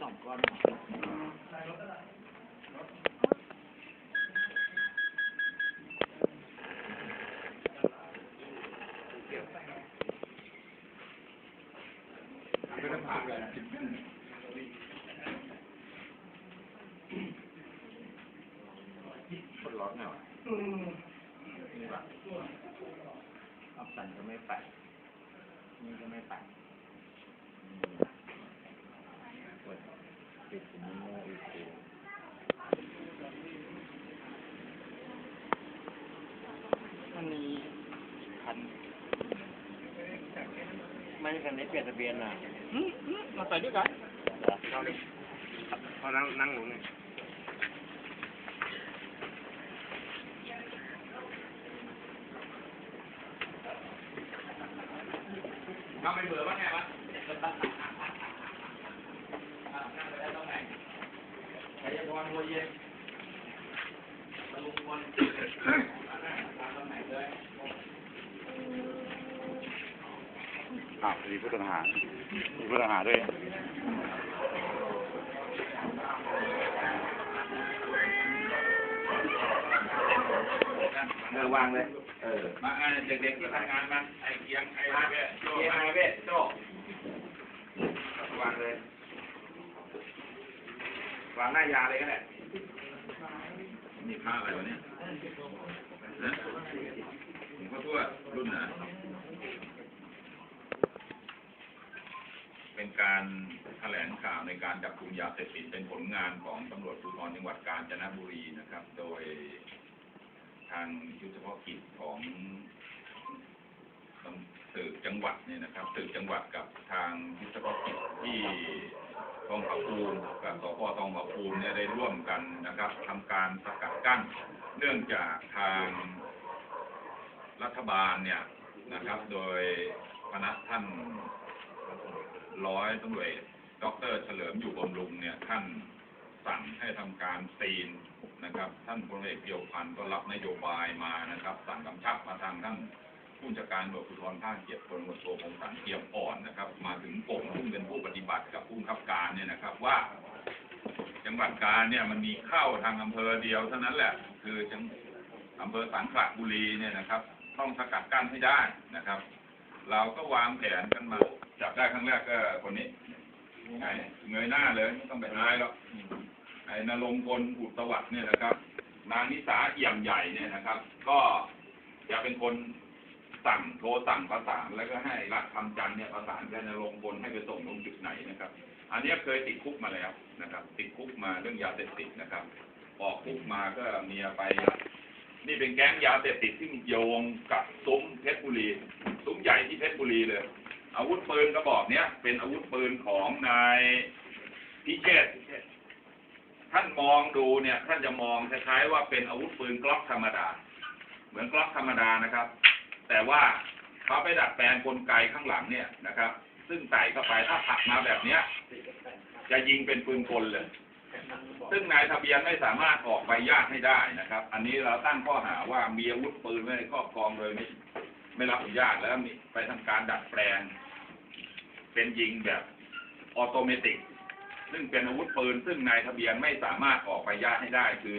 สองก้อนคนร้อนเนี่ยวะนี่แบบอับสันก็ไม่ไปนี่ก็ไม่ไปเปิดปิดผมโม่อีกที อันนี้คันไม่ใช่คันนี้เปลี่ยนทะเบียนอะอืมอืมมาใส่ด้วยกันเอาดิพอนั่งนั่งหนูไงทำไปเบื่อบ้างไงวะนั่งไปได้ต้องไหนชัยพรหัวเย็นตะลุงพลตามตำแหน่งเลย อะมีผู้ต้องหามีผู้ต้องหาด้วยเออวางเลย เออ มาอ่าเด็กๆที่ทำงานมาไอ้เกียงไอ้เว้ยโจ้ไอ้เว้ยโจ้วางเลย วางหน้ายาเลยก็ได้นี่ค่าอะไรวะเนี่ยนะผมก็ทั่วรุ่นไหน เป็นการแถลงข่าวในการจับกลุ่มยาเสพติดเป็นผลงานของตำรวจภูธรจังหวัดกาญจนบุรีนะครับ โดยทางชุดเฉพาะกิจของสืบจังหวัดเนี่ยนะครับสืบจังหวัดกับทางชุดเฉพาะกิจที่ทองผาภูมิกับสพทองผาภูมิเนี่ยได้ร่วมกันนะครับทำการสกัดกั้น เนื่องจากทางรัฐบาลเนี่ยนะครับ โดยคณะท่าน ร้อยตำรวจเอกดรเฉลิมอยู่บำรุงเนี่ยท่านสั่งให้ทำการซีนนะครับ ท่านพลเอกเพียวพันธ์ก็รับนโยบายมานะครับ สั่งกำชับมาทางท่านผู้จัดการตำรวจภูธรภาคเจ็ดพลตำรวจโทพงศารเทียมอ่อนนะครับ มาถึงผมซึ่งเป็นผู้ปฏิบัติกับผู้บังคับการเนี่ยนะครับว่า จังหวัดกาญเนี่ยมันมีเข้าทางอำเภอเดียวเท่านั้นแหละ คือจังอำเภอสังขละบุรีเนี่ยนะครับ ต้องสกัดกั้นให้ได้นะครับ เราก็วางแผนกันมา จับได้ครั้งแรกก็คนนี้ไงเงยหน้าเลยไม่ต้องไปอายหรอกไอ้นรงค์พลอุตวัสดิ์เนี่ยนะครับ นางนิสาเอี่ยมใหญ่เนี่ยนะครับ ก็จะเป็นคนสั่งโทรสั่งประสานแล้วก็ให้รัฐคำจันเนี่ยประสานกับนรงค์พลให้ไปส่งตรงจุดไหนนะครับ อันนี้เคยติดคุกมาแล้วนะครับ ติดคุกมาเรื่องยาเสพติดนะครับ ออกคุกมาก็เมียไป นี่เป็นแก๊งยาเสพติดที่โยงกับซุ้มเพชรบุรี ซุ้มใหญ่ที่เพชรบุรีเลย อาวุธปืนกระบอกเนี้ยเป็นอาวุธปืนของนายพิเชษท่านมองดูเนี่ย ท่านจะมองคล้ายๆว่าเป็นอาวุธปืนกล็อกธรรมดา เหมือนกล็อกธรรมดานะครับ แต่ว่าเขาไปดัดแปลงกลไกข้างหลังเนี่ยนะครับ ซึ่งใส่เข้าไปถ้าผลักมาแบบเนี้ย จะยิงเป็นปืนกลเลย ซึ่งนายทะเบียนไม่สามารถออกใบญาตให้ได้นะครับ อันนี้เราตั้งข้อหาว่ามีอาวุธปืนไว้ในครอบครองโดยไม่ไม่รับอนุญาตแล้วมีไปทำการดัดแปลง เป็นยิงแบบออโตเมติก ซึ่งเป็นอาวุธปืน ซึ่งนายทะเบียนไม่สามารถออกใบญาตให้ได้ คือ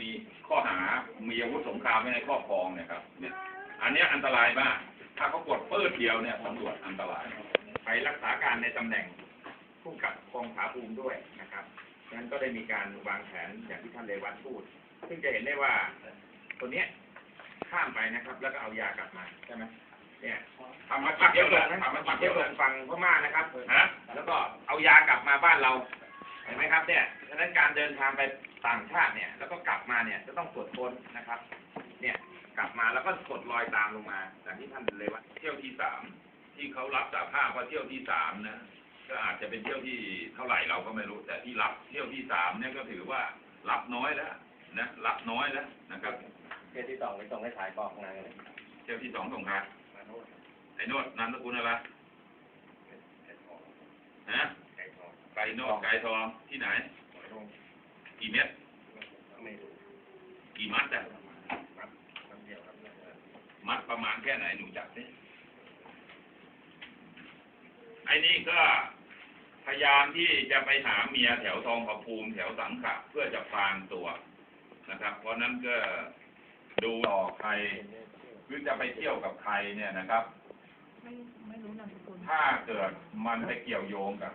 มีข้อหา มีอาวุธสงครามไว้ในครอบครองเนี่ยครับ เนี่ย อันนี้อันตรายมาก ถ้าเขากดปืนเดียวเนี่ยตำรวจอันตราย ไปรักษาการในตำแหน่งผู้กับกองผาภูมิด้วยนะครับ ฉะนั้นก็ได้มีการวางแผนอย่างที่ท่านเลวัตพูด ซึ่งจะเห็นได้ว่าคนเนี้ยข้ามไปนะครับ แล้วก็เอายากลับมาใช่ไหมเนี่ยทำมาปักเที่เดียวเลยทำมาปักเที่เดียวเลยยฝั่งพม่านะครับฮะแล้วก็เอายากลับมาบ้านเราเห็นไหมครับ เนี่ยฉะนั้นการเดินทางไปต่างชาติเนี่ย แล้วก็กลับมาเนี่ยจะต้องตรวจค้นนะครับ เนี่ยกลับมาแล้วก็กดรอยตามลงมาอย่างที่ท่านเลวัตเที่ยวที่สามที่เขารับสาภาพว่าเที่ยวที่สามนะ ก็อาจจะเป็นเที่ยวที่เท่าไหร่เราก็ไม่รู้ แต่ที่รับเที่ยวที่สามเนี่ยก็ถือว่ารับน้อยแล้วนะรับน้อยแล้วนะครับ เที่ยวที่สองไปส่งให้ถ่ายกองนางเลยเที่ยวที่สองส่งใครไอ้โนดนามสกุลอะไรฮะไก่โนดไก่ทองที่ไหนกี่เม็ดไม่รู้กี่มัดอะมัดประมาณแค่ไหนหนูจับสิไอ้นี่ก็ พยายามที่จะไปหาเมียแถวทองผาภูมิแถวสังขะเพื่อจะพรางตัวนะครับ เพราะนั้นก็ดูต่อใครหรือจะไปเที่ยวกับใครเนี่ยนะครับ ไม่ไม่รู้นามสกุลถ้าเกิดมันไปเกี่ยวโยงกับ